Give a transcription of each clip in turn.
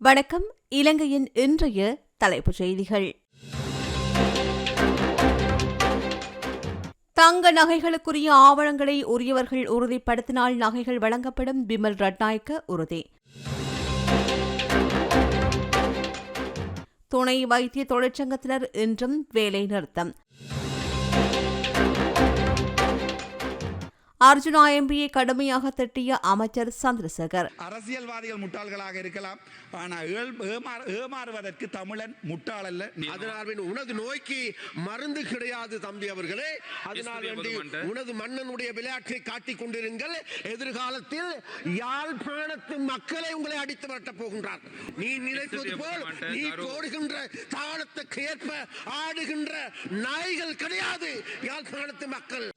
வணக்கம். இலங்கையின் இன்றைய தலைப்புச் செய்திகள். தங்க நகைகளுக்குரிய ஆவணங்களை உரியவர்கள் உறுதிப்படுத்தினால் நகைகள் வழங்கப்படும் பிமல் ரட்நாயக்க உறுதி. துணை வைத்திய தொழிற்சங்கத்தினர் இன்றும் வேலை நிறுத்தம். அர்ஜுனா எம்பியை கடுமையாக திட்டிய அமைச்சர் சந்திரசேகர். அரசியல்வாதிகள் முட்டாள்களாக இருக்கலாம். ஆனால் ஏழ்- ஏமாறு- ஏமாறுவதற்கு தமிழன் முட்டாள் அல்ல. அதனால் உனது நோய்க்கு மருந்து கிடையாது தம்பி அவர்களே. அதனால் வேண்டி உனது மன்னனுடைய விளையாட்டை காட்டிக் கொண்டிருங்கள். எதிர்காலத்தில் யாழ்ப்பாணத்து மக்களை உங்களை அடித்து வரட்டப் போகின்றார். நீ நினைப்பது போல் நீ போடுகின்ற தாளத்துக்கு ஏற்ப ஆடுகின்ற நாய்கள் கிடையாது. யாழ்ப்பாணத்து மக்கள்.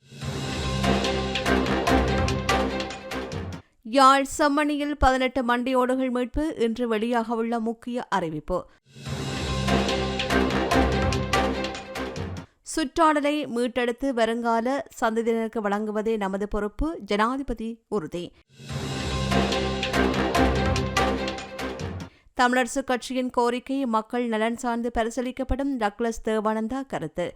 யாழ் செம்மணியில் பதினெட்டு மண்டையோடுகள் மீட்பு இன்று வெளியாகவுள்ள முக்கிய அறிவிப்பு. சுற்றாடலை மீட்டெடுத்து வருங்கால சந்ததியினருக்கு வழங்குவதே நமது பொறுப்பு ஜனாதிபதி உறுதி. தமிழரசுக் கட்சியின் கோரிக்கை மக்கள் நலன் சார்ந்து பரிசீலிக்கப்படும் டக்ளஸ் தேவானந்தா கருத்து.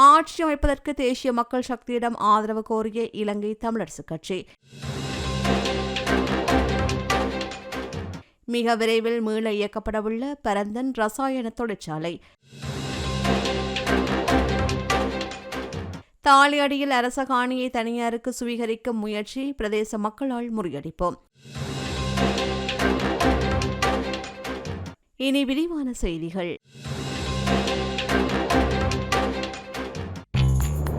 ஆட்சி அமைப்பதற்கு தேசிய மக்கள் சக்தியிடம் ஆதரவு கோரிய இலங்கை தமிழரசுக் கட்சி. மிக விரைவில் மீள இயக்கப்படவுள்ள பரந்தன் ரசாயன தொழிற்சாலை. தாலியடியில் அரச காணியை தனியாருக்கு சுவீகரிக்கும் முயற்சி பிரதேச மக்களால் முறியடிப்போம். இனி விரிவான செய்திகள்.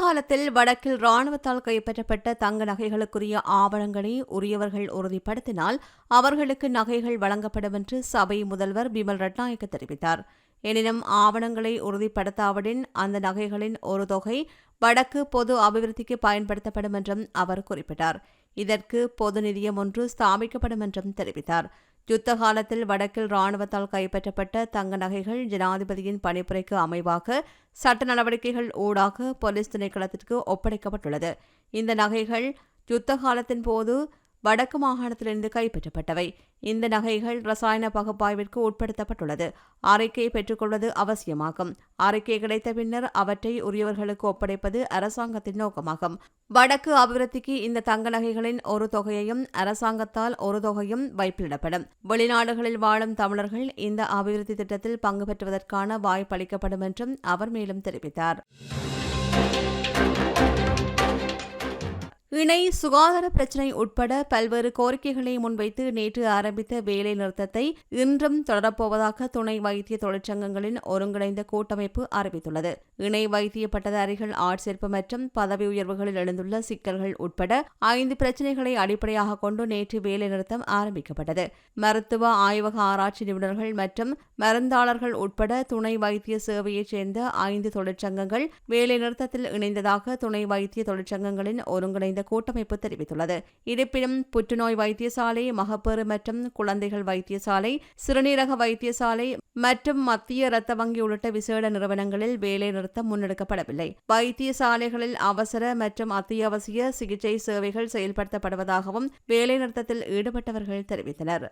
காலத்தில் வடக்கில் ராணுவத்தால் கைப்பற்றப்பட்ட தங்க நகைகளுக்குரிய ஆவணங்களை உரியவர்கள் உறுதிப்படுத்தினால் அவர்களுக்கு நகைகள் வழங்கப்படும் என்று சபை முதல்வர் பிமல் ரட்நாயக்க தெரிவித்தார். எனினும் ஆவணங்களை உறுதிப்படுத்தாவிடின் அந்த நகைகளின் ஒரு தொகை வடக்கு பொது அபிவிருத்திக்கு பயன்படுத்தப்படும் என்றும் அவர் குறிப்பிட்டார். இதற்கு பொது நிதியம் ஒன்று ஸ்தாபிக்கப்படும் என்றும் தெரிவித்தார். யுத்த காலத்தில் வடக்கில் ராணுவத்தால் கைப்பற்றப்பட்ட தங்க நகைகள் ஜனாதிபதியின் பணிப்புரைக்கு அமைவாக சட்ட நடவடிக்கைகள் ஊடாக போலீஸ் திணைக்களத்திற்கு ஒப்படைக்கப்பட்டுள்ளது. இந்த நகைகள் யுத்த காலத்தின் போது வடக்கு மாகாணத்திலிருந்து கைப்பற்றப்பட்டவை. இந்த நகைகள் ரசாயன பகுப்பாய்விற்கு உட்படுத்தப்பட்டுள்ளது. அறிக்கை பெற்றுக்கொள்வது அவசியமாகும். அறிக்கை கிடைத்த பின்னர் அவற்றை உரியவர்களுக்கு ஒப்படைப்பது அரசாங்கத்தின் நோக்கமாகும். வடக்கு அபிவிருத்திக்கு இந்த தங்க நகைகளின் ஒரு தொகையையும் அரசாங்கத்தால் ஒரு தொகையும் வைப்பிலிடப்படும் வெளிநாடுகளில் வாழும் தமிழர்கள் இந்த அபிவிருத்தி திட்டத்தில் பங்கு பெற்றுவதற்கான வாய்ப்பளிக்கப்படும் என்றும் அவர் மேலும் தெரிவித்தார். இணை சுகாதார பிரச்சினை உட்பட பல்வேறு கோரிக்கைகளை முன்வைத்து நேற்று ஆரம்பித்த வேலை நிறுத்தத்தை இன்றும் தொடரப்போவதாக துணை வைத்திய தொழிற்சங்கங்களின் ஒருங்கிணைந்த கூட்டமைப்பு அறிவித்துள்ளது. இணை வைத்திய பட்டதாரிகள் ஆட்சேர்ப்பு மற்றும் பதவி உயர்வுகளில் எழுந்துள்ள சிக்கல்கள் உட்பட ஐந்து பிரச்சினைகளை அடிப்படையாக கொண்டு நேற்று வேலை நிறுத்தம் ஆரம்பிக்கப்பட்டது. மருத்துவ ஆய்வக ஆராய்ச்சி நிபுணர்கள் மற்றும் மருந்தாளர்கள் உட்பட துணை வைத்திய சேவையைச் சேர்ந்த ஐந்து தொழிற்சங்கங்கள் வேலை நிறுத்தத்தில் இணைந்ததாக துணை வைத்திய தொழிற்சங்கங்களின் ஒருங்கிணைந்த கூட்டமைப்பு தெரிவித்துள்ளது. இருப்பினும் புற்றுநோய் வைத்தியசாலை மகப்பேறு மற்றும் குழந்தைகள் வைத்தியசாலை சிறுநீரக வைத்தியசாலை மற்றும் மத்திய இரத்த வங்கி உள்ளிட்ட விசேட நிறுவனங்களில் வேலை நிறுத்தம் முன்னெடுக்கப்படவில்லை. வைத்தியசாலைகளில் அவசர மற்றும் அத்தியாவசிய சிகிச்சை சேவைகள் செயல்படுத்தப்படுவதாகவும் வேலை நிறுத்தத்தில் ஈடுபட்டவர்கள் தெரிவித்தனர்.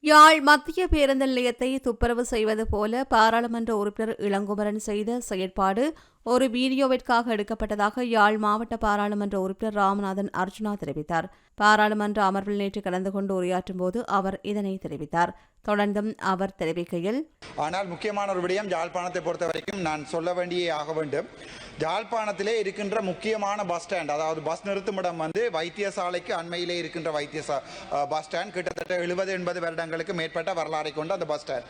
யாழ் மத்திய பேருந்து நிலையத்தை துப்புரவு செய்வது போல பாராளுமன்ற உறுப்பினர் இளங்குமரன் செய்த செயற்பாடு ஒரு வீடியோவிற்காக எடுக்கப்பட்டதாக யாழ் மாவட்ட பாராளுமன்ற உறுப்பினர் ராமநாதன் அர்ஜுனா தெரிவித்தார். பாராளுமன்ற அமர்வில் நேற்று கலந்து கொண்டு உரையாற்றும் போது அவர் இதனை தெரிவித்தார். தொடர்ந்தும் அவர் தெரிவிக்கையில் ஆனால் முக்கியமான ஒரு விடயம் ஜாழ்ப்பாணத்தை பொறுத்த வரைக்கும் நான் சொல்ல வேண்டியே ஆக வேண்டும். ஜாழ்ப்பாணத்திலே இருக்கின்ற முக்கியமான பஸ் ஸ்டாண்ட் அதாவது பஸ் நிறுத்துமிடம் வந்து வைத்தியசாலைக்கு அண்மையிலே இருக்கின்ற வைத்தியசா பஸ் ஸ்டாண்ட் கிட்டத்தட்ட எழுபது எண்பது வருடங்களுக்கு மேற்பட்ட வரலாறை கொண்ட அந்த பஸ் ஸ்டாண்ட்.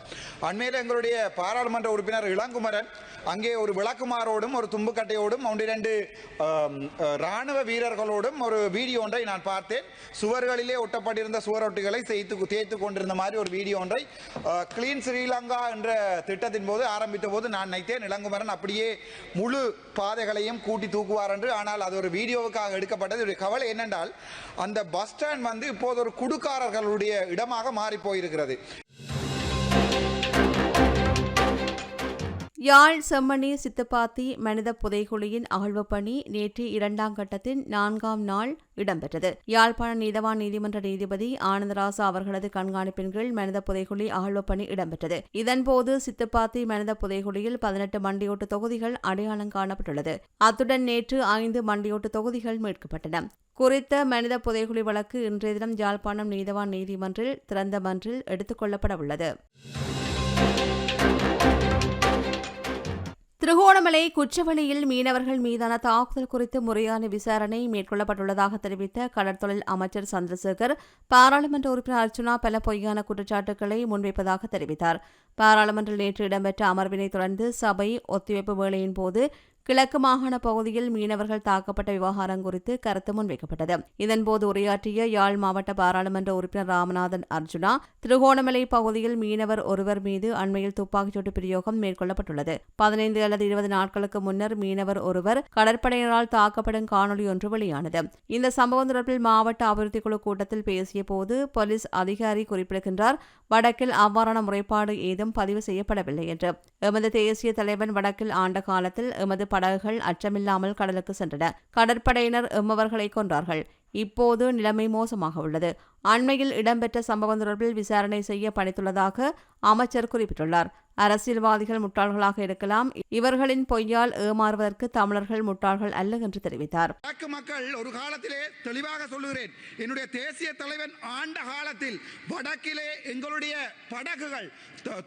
அண்மையில் எங்களுடைய பாராளுமன்ற உறுப்பினர் இளங்குமரன் அங்கே ஒரு விளக்குமாறோடு கட்டையோடும் ஒரு தும்புக்கட்டையோடும் ஒன்று இரண்டு ராணுவ வீரர்களோடும் ஒரு வீடியோ ஒன்றை நான் பார்த்தேன். சுவர்களிலே ஒட்டப்பட்டிருந்த சுவரொட்டிகளை செய்து தேய்த்து கொண்டிருந்த மாதிரி ஒரு வீடியோ ஒன்றை கிளீன் ஸ்ரீலங்கா என்ற திட்டத்தின் போது ஆரம்பித்த போது நான் நினைத்தேன் இளங்குமரன் அப்படியே முழு பாதைகளையும் கூட்டி தூக்குவார் என்று. ஆனால் அது ஒரு வீடியோவுக்காக எடுக்கப்பட்டது. ஒரு கவலை என்னென்றால் அந்த பஸ் ஸ்டாண்ட் வந்து இப்போது ஒரு குடுக்காரர்களுடைய இடமாக மாறி போயிருக்கிறது. யாழ் செம்மணி சித்துப்பாத்தி மனித புதைகுழியின் அகழ்வு பணி நேற்று இரண்டாம் கட்டத்தின் நான்காம் நாள் இடம்பெற்றது. யாழ்ப்பாண நீதவான் நீதிமன்ற நீதிபதி ஆனந்தராசா அவர்களது கண்காணிப்பின் கீழ் மனித புதைகுழி அகழ்வு பணி இடம்பெற்றது. இதன்போது சித்துப்பாத்தி மனித புதைகுழியில் பதினெட்டு மண்டியோட்டு தொகுதிகள் அடையாளம் காணப்பட்டுள்ளது. அத்துடன் நேற்று ஐந்து மண்டியோட்டு தொகுதிகள் மீட்கப்பட்டன. குறித்த மனித புதைகுழி வழக்கு இன்றைய தினம் யாழ்ப்பாணம் நீதவான் நீதிமன்றில் திறந்த மன்றில் எடுத்துக் கொள்ளப்பட உள்ளது. திருகோணமலை குச்சவெளியில் மீனவர்கள் மீதான தாக்குதல் குறித்து முறையான விசாரணை மேற்கொள்ளப்பட்டுள்ளதாக தெரிவித்த கடற்தொழில் அமைச்சர் சந்திரசேகர் பாராளுமன்ற உறுப்பினர் அர்ச்சுனா பல பொய்யான குற்றச்சாட்டுகளை முன்வைப்பதாக தெரிவித்தார். பாராளுமன்றில் நேற்று இடம்பெற்ற அமர்வினை தொடர்ந்து சபை ஒத்திவைப்பு வேளையின் போது கிழக்கு மாகாண பகுதியில் மீனவர்கள் தாக்கப்பட்ட விவகாரம் குறித்து கருத்து முன்வைக்கப்பட்டது. இதன்போது உரையாற்றிய யாழ் மாவட்ட பாராளுமன்ற உறுப்பினர் ராமநாதன் அர்ஜுனா திருகோணமலை பகுதியில் மீனவர் ஒருவர் மீது அண்மையில் துப்பாக்கிச்சூட்டு பிரயோகம் மேற்கொள்ளப்பட்டுள்ளது. பதினைந்து அல்லது இருபது நாட்களுக்கு முன்னர் மீனவர் ஒருவர் கடற்படையினரால் தாக்கப்படும் காணொலி ஒன்று வெளியானது. இந்த சம்பவம் தொடர்பில் மாவட்ட அபிவிருத்தி குழு கூட்டத்தில் பேசிய போது போலீஸ் அதிகாரி குறிப்பிடுகின்றார் வடக்கில் அவ்வாறான முறைப்பாடு ஏதும் பதிவு செய்யப்படவில்லை என்று. எமது தேசிய தலைவன் வடக்கில் ஆண்ட காலத்தில் எமது படகுகள் அச்சமில்லாமல் கடலுக்கு சென்றன. கடற்படையினர் எம்மவர்களை கொன்றார்கள். இப்போது நிலைமை மோசமாக உள்ளது. அண்மையில் இடம்பெற்ற சம்பவம் தொடர்பில் விசாரணை செய்ய பணித்துள்ளதாக அமைச்சர் குறிப்பிட்டுள்ளார். அரசியல்வாதிகள் முட்டாள்களாக இருக்கலாம். இவர்களின் பொய்யால் ஏமாறுவதற்கு தமிழர்கள் முட்டாள்கள் அல்ல என்று தெரிவித்தார். வடக்கு மக்கள் ஒரு காலத்திலே தெளிவாக சொல்லுகிறேன். என்னுடைய தேசிய தலைவன் ஆண்ட காலத்தில் வடக்கிலே எங்களுடைய படகுகள்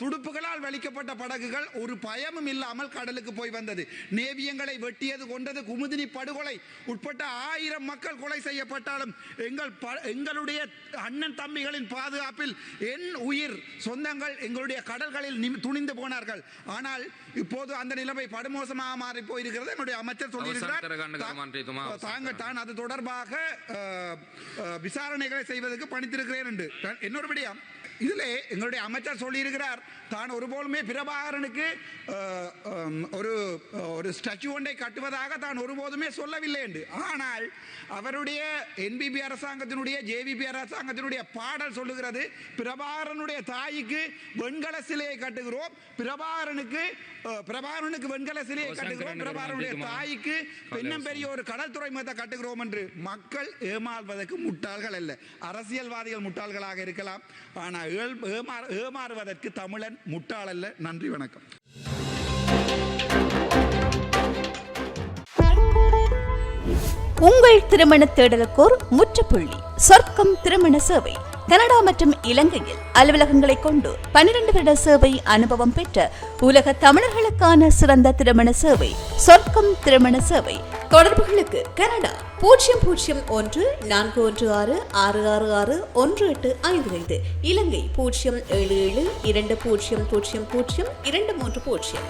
துடுப்புகளால் வலிக்கப்பட்ட படகுகள் ஒரு பயமும் இல்லாமல் கடலுக்கு போய் வந்தது. நேவியங்களை வெட்டியது கொண்டது குமுதினி படுகொலை உட்பட்ட ஆயிரம் மக்கள் கொலை செய்யப்பட்டாலும் எங்கள் எங்களுடைய அண்ணன் தம்பிகளின் பாதுகாப்பில் என் உயிர் சொந்தங்கள் எங்களுடைய கடல்களில் துணிந்து போனார்கள். ஆனால் இப்போது அந்த நிலைமை படுமோசமாக மாறி போயிருக்கிறது என்னுடைய அமைச்சர் சொல்லியிருக்கிறார். தாங்கள் தான் அது தொடர்பாக விசாரணைகளை செய்வதற்கு பணித்திருக்கிறேன் என்று. இன்னொரு என்னொருபடியா இதிலே எங்களுடைய அமைச்சர் சொல்லியிருக்கிறார் தான் ஒருபோலுமே பிரபாகரனுக்கு ஒரு ஒரு ஸ்டாச்சு ஒன்றை கட்டுவதாக தான் ஒருபோதுமே சொல்லவில்லை என்று. ஆனால் அவருடைய என்பிபி அரசாங்கத்தினுடைய ஜேவிபி அரசாங்கத்தினுடைய பாடல் சொல்லுகிறது பிரபாகரனுடைய தாய்க்கு வெண்கல சிலையை கட்டுகிறோம் பிரபாகரனுக்கு பிரபாகரனுக்கு வெண்கல சிலையை கட்டுகிறோம் பிரபாகரனுடைய தாய்க்கு பெண்ணம் பெரிய ஒரு கடல் துறைமுகத்தை கட்டுகிறோம் என்று மக்கள் ஏமாறுவதற்கு முட்டாள்கள் அல்ல. அரசியல்வாதிகள் முட்டாள்களாக இருக்கலாம். ஆனால் ஏமாறுவதற்கு தமிழன் முட்டாளல்ல. நன்றி வணக்கம். உங்கள் திருமண தேடலுக்கோர் முற்றுப்புள்ளி. சொர்க்கம் திருமண சேவை. கனடா மற்றும் இலங்கையில் அலுவலகங்களை கொண்டு பன்னிரண்டு வருட சேவை அனுபவம் பெற்ற உலக தமிழர்களுக்கான சிறந்த திருமண சேவை. சொர்க்கம் திருமண சேவை. தொடர்புகளுக்கு கனடா பூஜ்ஜியம் பூஜ்ஜியம் ஒன்று நான்கு ஒன்று ஆறு ஆறு ஆறு ஆறு ஒன்று எட்டு ஐந்து ஐந்து. இலங்கை பூஜ்ஜியம் ஏழு ஏழு இரண்டு பூஜ்ஜியம் பூஜ்ஜியம் பூஜ்ஜியம் இரண்டு மூன்று பூஜ்ஜியம்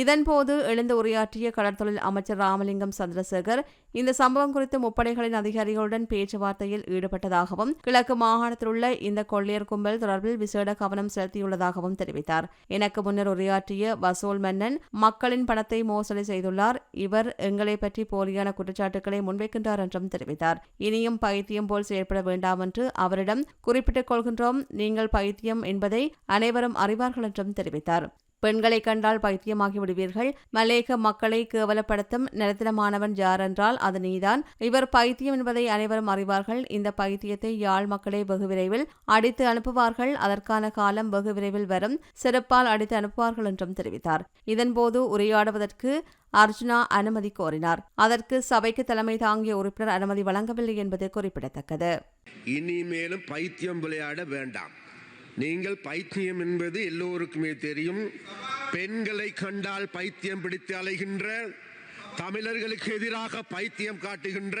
இதன்போது எழுந்து உரையாற்றிய கடற்தொழில் அமைச்சர் ராமலிங்கம் சந்திரசேகர் இந்த சம்பவம் குறித்து முப்படைகளின் அதிகாரிகளுடன் பேச்சுவார்த்தையில் ஈடுபட்டதாகவும் கிழக்கு மாகாணத்தில் உள்ள இந்த கொள்ளையர் கும்பல் தொடர்பில் விசேட கவனம் செலுத்தியுள்ளதாகவும் தெரிவித்தார். எனக்கு முன்னர் உரையாற்றிய வசூல் மன்னன் மக்களின் பணத்தை மோசடி செய்துள்ளார் இவர் எங்களை பற்றி போலியான குற்றச்சாட்டுகளை முன்வைக்கின்றார் என்றும் தெரிவித்தார். இனியும் பைத்தியம் போல் செயல்பட வேண்டாம் என்று அவரிடம் குறிப்பிட்டுக் கொள்கின்றோம். நீங்கள் பைத்தியம் என்பதை அனைவரும் அறிவார்கள் என்றும் தெரிவித்தார். பெண்களை கண்டால் பைத்தியமாகி விடுவீர்கள். மலேக மக்களை கேவலப்படுத்தும் நிரந்தரமானவன் யார் என்றால் அது நீதான். இவர் பைத்தியம் என்பதை அனைவரும் அறிவார்கள். இந்த பைத்தியத்தை யாழ் மக்களை வெகு விரைவில் அடித்து அனுப்புவார்கள். அதற்கான காலம் வெகு விரைவில் வரும். சிறப்பால் அடித்து அனுப்புவார்கள் என்றும் தெரிவித்தார். இதன்போது உரையாடுவதற்கு அர்ஜுனா அனுமதி கோரினார். அதற்கு சபைக்கு தலைமை தாங்கிய உறுப்பினர் அனுமதி வழங்கவில்லை என்பது குறிப்பிடத்தக்கது. இனிமேலும் பைத்தியம் விளையாட வேண்டாம். நீங்கள் பைத்தியம் என்பது எல்லோருக்குமே தெரியும். பெண்களை கண்டால் பைத்தியம் பிடித்து அலைகின்ற தமிழர்களுக்கு எதிராக பைத்தியம் காட்டுகின்ற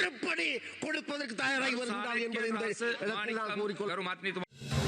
செருப்படி கொடுப்பதற்கு தயாராகி வருகின்றார் என்பதை இந்த இடத்தில் நான்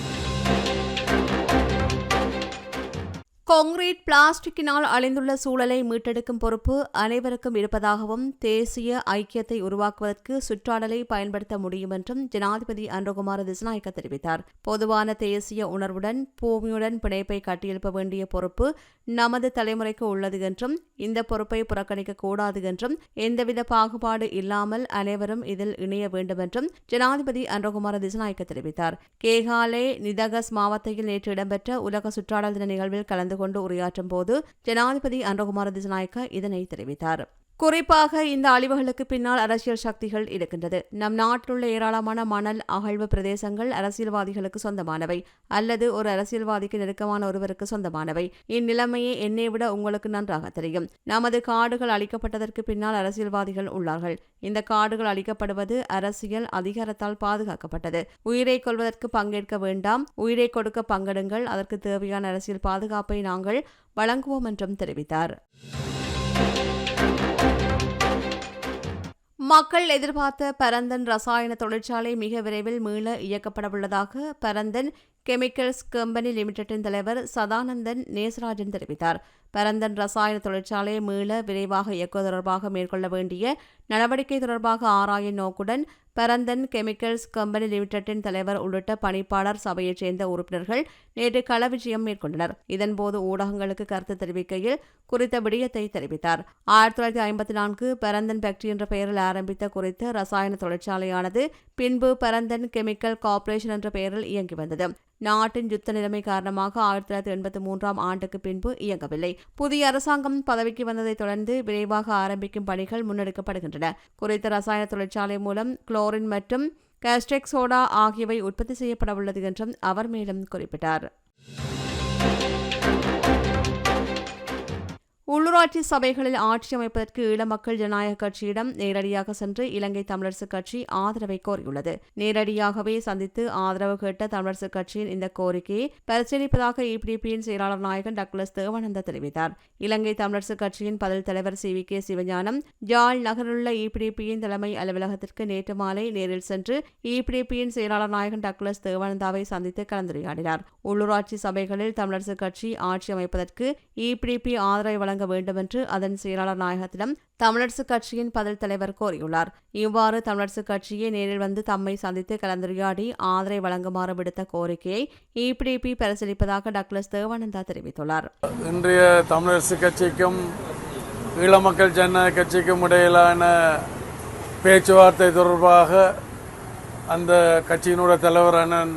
கொங்கிரீட் பிளாஸ்டிக்கினால் அழிந்துள்ள சூழலை மீட்டெடுக்கும் பொறுப்பு அனைவருக்கும் இருப்பதாகவும் தேசிய ஐக்கியத்தை உருவாக்குவதற்கு சுற்றாடலை பயன்படுத்த முடியும் என்றும் ஜனாதிபதி அன்றகுமார திசநாயக்க தெரிவித்தார். பொதுவான தேசிய உணர்வுடன் பூமியுடன் பிணைப்பை கட்டியெழுப்ப வேண்டிய பொறுப்பு நமது தலைமுறைக்கு உள்ளது என்றும் இந்த பொறுப்பை புறக்கணிக்கக்கூடாது என்றும் எந்தவித பாகுபாடு இல்லாமல் அனைவரும் இதில் இணைய வேண்டும் என்றும் ஜனாதிபதி அன்றகுமார திசநாயக்க தெரிவித்தார். கேகாலே நிதகஸ் மாவட்டத்தில் நேற்று இடம்பெற்ற உலக சுற்றாடல் தின நிகழ்வில் கலந்து கொண்டு உரையாற்றும் போது ஜனாதிபதி அன்றகுமார திசநாயக்க இதனை தெரிவித்தார். குறிப்பாக இந்த அழிவுகளுக்கு பின்னால் அரசியல் சக்திகள் இருக்கின்றது நம் நாட்டிலுள்ள ஏராளமான மணல் அகழ்வு பிரதேசங்கள் அரசியல்வாதிகளுக்கு சொந்தமானவை அல்லது ஒரு அரசியல்வாதிக்கு நெருக்கமான ஒருவருக்கு சொந்தமானவை. இந்நிலைமையை என்னை விட உங்களுக்கு நன்றாக தெரியும். நமது காடுகள் அழிக்கப்பட்டதற்கு பின்னால் அரசியல்வாதிகள் உள்ளார்கள். இந்த காடுகள் அழிக்கப்படுவது அரசியல் அதிகாரத்தால் பாதுகாக்கப்பட்டது. உயிரை கொள்வதற்கு பங்கேற்க வேண்டாம். உயிரை கொடுக்க பங்கெடுங்கள். அதற்கு தேவையான அரசியல் பாதுகாப்பை நாங்கள் வழங்குவோம் என்றும் தெரிவித்தார். மக்கள் எதிர்பார்த்த பரந்தன் ரசாயன தொழிற்சாலை மிக விரைவில் மீள இயக்கப்படவுள்ளதாக பரந்தன் கெமிக்கல்ஸ் கம்பெனி லிமிடெட்டின் தலைவர் சதானந்தன் நேசராஜன் தெரிவித்தார். பரந்தன் ரசாயன தொழிற்சாலையை மீள விரைவாக இயக்குவது தொடர்பாக மேற்கொள்ள வேண்டிய நடவடிக்கை தொடர்பாக ஆராயும் நோக்குடன் பரந்தன் கெமிக்கல்ஸ் கம்பெனி லிமிடெட்டின் தலைவர் உள்ளிட்ட பணிப்பாளர் சபையைச் சேர்ந்த உறுப்பினர்கள் நேற்று களவிஜயம் மேற்கொண்டனர். இதன்போது ஊடகங்களுக்கு கருத்து தெரிவிக்கையில் குறித்த விடயத்தை தெரிவித்தார். ஆயிரத்தி தொள்ளாயிரத்தி ஐம்பத்தி நான்கு பரந்தன் ஃபேக்டரி என்ற பெயரில் ஆரம்பித்த குறித்த ரசாயன தொழிற்சாலையானது பின்பு பரந்தன் கெமிக்கல் கார்ப்பரேஷன் என்ற பெயரில் இயங்கி வந்தது. நாட்டின் யுத்த நிலைமை காரணமாக ஆயிரத்தி தொள்ளாயிரத்தி எண்பத்தி மூன்றாம் ஆண்டுக்கு பின்பு இயங்கவில்லை. புதிய அரசாங்கம் பதவிக்கு வந்ததைத் தொடர்ந்து விரைவாக ஆரம்பிக்கும் பணிகள் முன்னெடுக்கப்படுகின்றன. குறித்த ரசாயன தொழிற்சாலை மூலம் குளோரின் மற்றும் கேஸ்ட்ரெக்சோடா சோடா ஆகியவை உற்பத்தி செய்யப்படவுள்ளது என்றும் அவர் மேலும் குறிப்பிட்டார். உள்ளூராட்சி சபைகளில் ஆட்சி அமைப்பதற்கு ஈழ மக்கள் ஜனநாயக கட்சியிடம் நேரடியாக சென்று இலங்கை தமிழரசுக் கட்சி ஆதரவை கோரியுள்ளது. நேரடியாகவே சந்தித்து ஆதரவு கேட்ட தமிழரசுக் கட்சியின் இந்த கோரிக்கையை பரிசீலிப்பதாக இபிடிபியின் செயலாளர் நாயகன் டக்ளஸ் தேவானந்தா தெரிவித்தார். இலங்கை தமிழரசுக் கட்சியின் பதில் தலைவர் சி வி கே சிவஞானம் ஜாழ் நகரிலுள்ள இபிடிபியின் தலைமை அலுவலகத்திற்கு நேற்று மாலை நேரில் சென்று இபிடிபியின் செயலாளர் நாயகன் டக்ளஸ் தேவானந்தாவை சந்தித்து கலந்துரையாடினார். உள்ளூராட்சி சபைகளில் தமிழரசுக் கட்சி ஆட்சி அமைப்பதற்கு இபிடிபி ஆதரவை வழங்க வேண்டும் என்று அதன் செயலாளர் நாயகத்திடம் தமிழரசுக் கட்சியின் பதில் தலைவர் கோரியுள்ளார். இவ்வாறு தமிழரசுக் கட்சியை நேரில் வந்து தம்மை சந்தித்து கலந்துரையாடி ஆதரவை வழங்குமாறு விடுத்த கோரிக்கையை இபிடிபி பரிசீலிப்பதாக டக்ளஸ் தேவானந்தா தெரிவித்துள்ளார். இன்றைய தமிழரசு கட்சிக்கும் ஈழ மக்கள் ஜனநாயக கட்சிக்கும் இடையிலான பேச்சுவார்த்தை தொடர்பாக அந்த கட்சியினுடைய தலைவர் அண்ணன்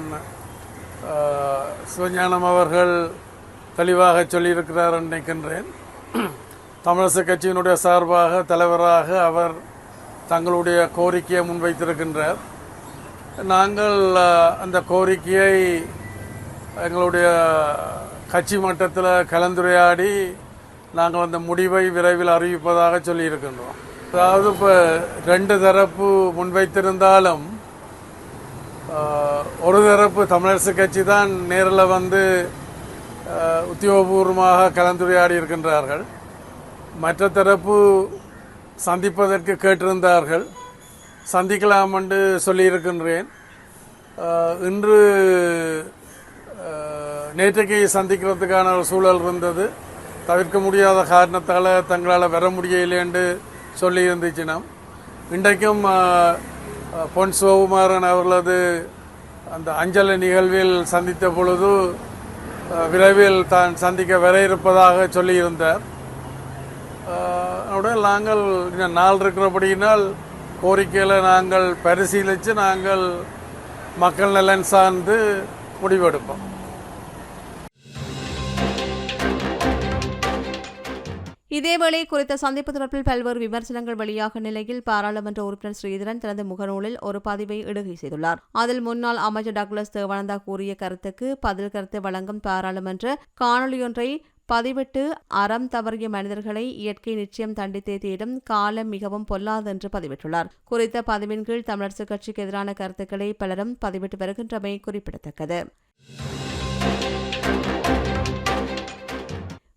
சிவஞானம் அவர்கள் தெளிவாக சொல்லியிருக்கிறார் நினைக்கின்றேன். தமிழரசு கட்சியினுடைய சார்பாக தலைவராக அவர் தங்களுடைய கோரிக்கையை முன்வைத்திருக்கின்றார். நாங்கள் அந்த கோரிக்கையை எங்களுடைய கட்சி மட்டத்தில் கலந்துரையாடி நாங்கள் அந்த முடிவை விரைவில் அறிவிப்பதாக சொல்லியிருக்கின்றோம். அதாவது இப்போ ரெண்டு தரப்பு முன்வைத்திருந்தாலும் ஒரு தரப்பு தமிழரசு கட்சி தான் நேரில் வந்து உத்தியோகபூர்வமாக கலந்துரையாடி இருக்கின்றார்கள். மற்ற தரப்பு சந்திப்பதற்கு கேட்டிருந்தார்கள். சந்திக்கலாம் என்று சொல்லியிருக்கின்றேன் இன்று நேற்றைக்கு சந்திக்கிறதுக்கான ஒரு சூழல் இருந்தது. தவிர்க்க முடியாத காரணத்தால் தங்களால் வர முடியலை என்று சொல்லி இன்றைக்கும் பொன் சிவகுமாரன் அவர்களது அந்த அஞ்சலி நிகழ்வில் சந்தித்த பொழுது விரைவில் தான் சந்திக்க வர இருப்பதாக சொல்லியிருந்தார். நாங்கள் இன்னும் நாள் இருக்கிறபடியினால் கோரிக்கையில் நாங்கள் பரிசீலித்து நாங்கள் மக்கள் நலன் சார்ந்து முடிவெடுப்போம். இதேவேளை குறித்த சந்திப்பு தொடர்பில் பல்வேறு விமர்சனங்கள் வெளியாக நிலையில் பாராளுமன்ற உறுப்பினர் ஸ்ரீதரன் தனது முகநூலில் ஒரு பதிவை இடுகை செய்துள்ளார். அதில் முன்னாள் அமைச்சர் டக்ளஸ் தேவானந்தா கூறிய கருத்துக்கு பதில் கருத்து வழங்கும் பாராளுமன்ற காணொலியொன்றை பதிவிட்டு அறம் தவறிய மனிதர்களை இயற்கை நிச்சயம் தண்டித்தே தீரும். காலம் மிகவும் பொல்லாதென்று பதிவிட்டுள்ளார். குறித்த பதிவின் கீழ் தமிழரசுக் கட்சிக்கு எதிரான கருத்துக்களை பலரும் பதிவிட்டு வருகின்றமை குறிப்பிடத்தக்கது.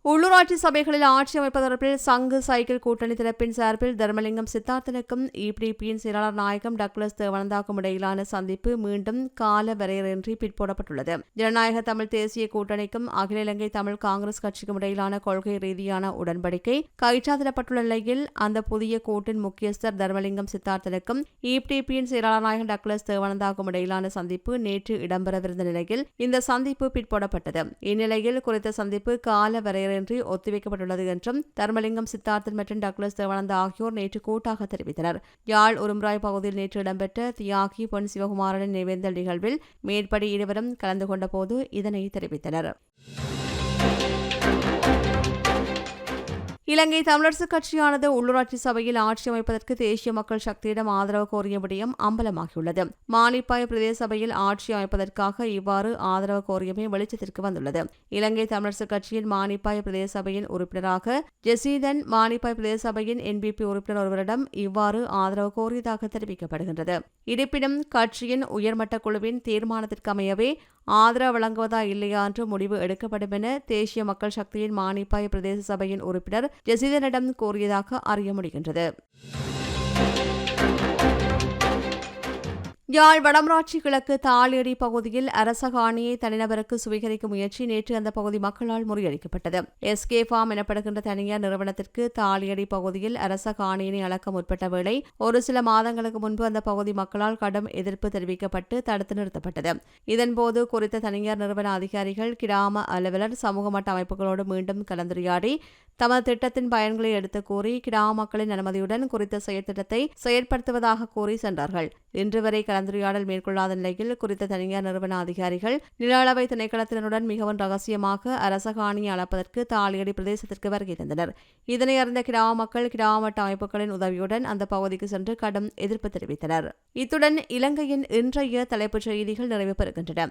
உள்ளூராட்சி சபைகளில் ஆட்சி அமைப்பு தொடர்பில் சங்கு சைக்கிள் கூட்டணி தரப்பின் சார்பில் தர்மலிங்கம் சித்தார்த்தனுக்கும் இபிடிபியின் செயலாளர் நாயகம் டக்ளஸ் தேவானந்தாக்கும் இடையிலான சந்திப்பு மீண்டும் கால வரையறையின்றி பிற்போடப்பட்டுள்ளது. ஜனநாயக தமிழ் தேசிய கூட்டணிக்கும் அகில இலங்கை தமிழ் காங்கிரஸ் கட்சிக்கும் இடையிலான கொள்கை ரீதியான உடன்படிக்கை கைச்சாத்திடப்பட்டுள்ள நிலையில் அந்த புதிய கூட்டின் முக்கியஸ்தர் தர்மலிங்கம் சித்தார்த்தனுக்கும் இபிடிபியின் செயலாளர் நாயகம் டக்ளஸ் தேவானந்தாக்கும் இடையிலான சந்திப்பு நேற்று இடம்பெறவிருந்த நிலையில் இந்த சந்திப்பு பிற்போடப்பட்டது. இந்நிலையில் குறித்த சந்திப்பு கால வரையறையின்றி ஒத்திவைக்கப்பட்டுள்ளது என்றும் தர்மலிங்கம் சித்தார்த்தன் மற்றும் டக்ளஸ் தேவானந்தா ஆகியோர் நேற்று கூட்டாக தெரிவித்தனர். யாழ் உரும்ராய் பகுதியில் நேற்று இடம்பெற்ற தியாகி பொன் சிவகுமாரனின் நினைவேந்தல் நிகழ்வில் மேற்படி இருவரும் கலந்து கொண்டபோது இதனை தெரிவித்தனர். இலங்கை தமிழரசுக் கட்சியானது உள்ளூராட்சி சபையில் ஆட்சி அமைப்பதற்கு தேசிய மக்கள் சக்தியிடம் ஆதரவு கோரிய விடயம் அம்பலமாகியுள்ளது. மாலிப்பாய் பிரதேச சபையில் ஆட்சி அமைப்பதற்காக இவ்வாறு ஆதரவு கோரியமே வெளிச்சத்திற்கு வந்துள்ளது. இலங்கை தமிழரசுக் கட்சியின் மானிப்பாய் பிரதேச சபையின் உறுப்பினராக ஜெசீதன் மானிப்பாய் பிரதேச சபையின் என்பிபி உறுப்பினர் ஒருவரிடம் இவ்வாறு ஆதரவு கோரியதாக தெரிவிக்கப்படுகின்றது. இருப்பினும் கட்சியின் உயர்மட்ட குழுவின் தீர்மானத்திற்கு அமையவே ஆதரவு வழங்குவதா இல்லையா என்று முடிவு எடுக்கப்படும் என தேசிய மக்கள் சக்தியின் மானிப்பாய் பிரதேச சபையின் உறுப்பினர் ஜெசிதனிடம் கூறியதாக அறிய முடிகின்றது. யாழ் வடமராட்சி கிழக்கு தாளேரி பகுதியில் அரச காணியை தனிநபருக்கு சுவீகரிக்கும் முயற்சி நேற்று அந்த பகுதி மக்களால் முறியடிக்கப்பட்டது. எஸ்கே ஃபார்ம் எனப்படுகின்ற தனியார் நிறுவனத்திற்கு தாளியடி பகுதியில் அரச காணியினை அளக்க முற்பட்ட வேளை ஒரு சில மாதங்களுக்கு முன்பு அந்த பகுதி மக்களால் கடும் எதிர்ப்பு தெரிவிக்கப்பட்டு தடுத்து நிறுத்தப்பட்டது. இதன்போது குறித்த தனியார் நிறுவன அதிகாரிகள் கிராம அலுவலர் சமூக மட்ட அமைப்புகளோடு மீண்டும் கலந்துரையாடி தமது திட்டத்தின் பயன்களை எடுத்து கூறி கிராம மக்களின் அனுமதியுடன் குறித்த செயற்திட்டத்தை செயற்படுத்துவதாக கூறி சென்றார்கள். இன்று வரை கலந்துரையாடல் மேற்கொள்ளாத நிலையில் குறித்த தனியார் நிறுவன அதிகாரிகள் நில அளவை திணைக்களத்தினருடன் மிகவும் ரகசியமாக அரச காணியை அளப்பதற்கு தாலியடி பிரதேசத்திற்கு வருகை தந்தனர் இதனை அறிந்த கிராம மக்கள் கிராம அமைப்புகளின் உதவியுடன் அந்த பகுதிக்கு சென்று கடும் எதிர்ப்பு தெரிவித்தனர். இத்துடன் இலங்கையின் இன்றைய தலைப்புச் செய்திகள் நிறைவு பெறுகின்றன.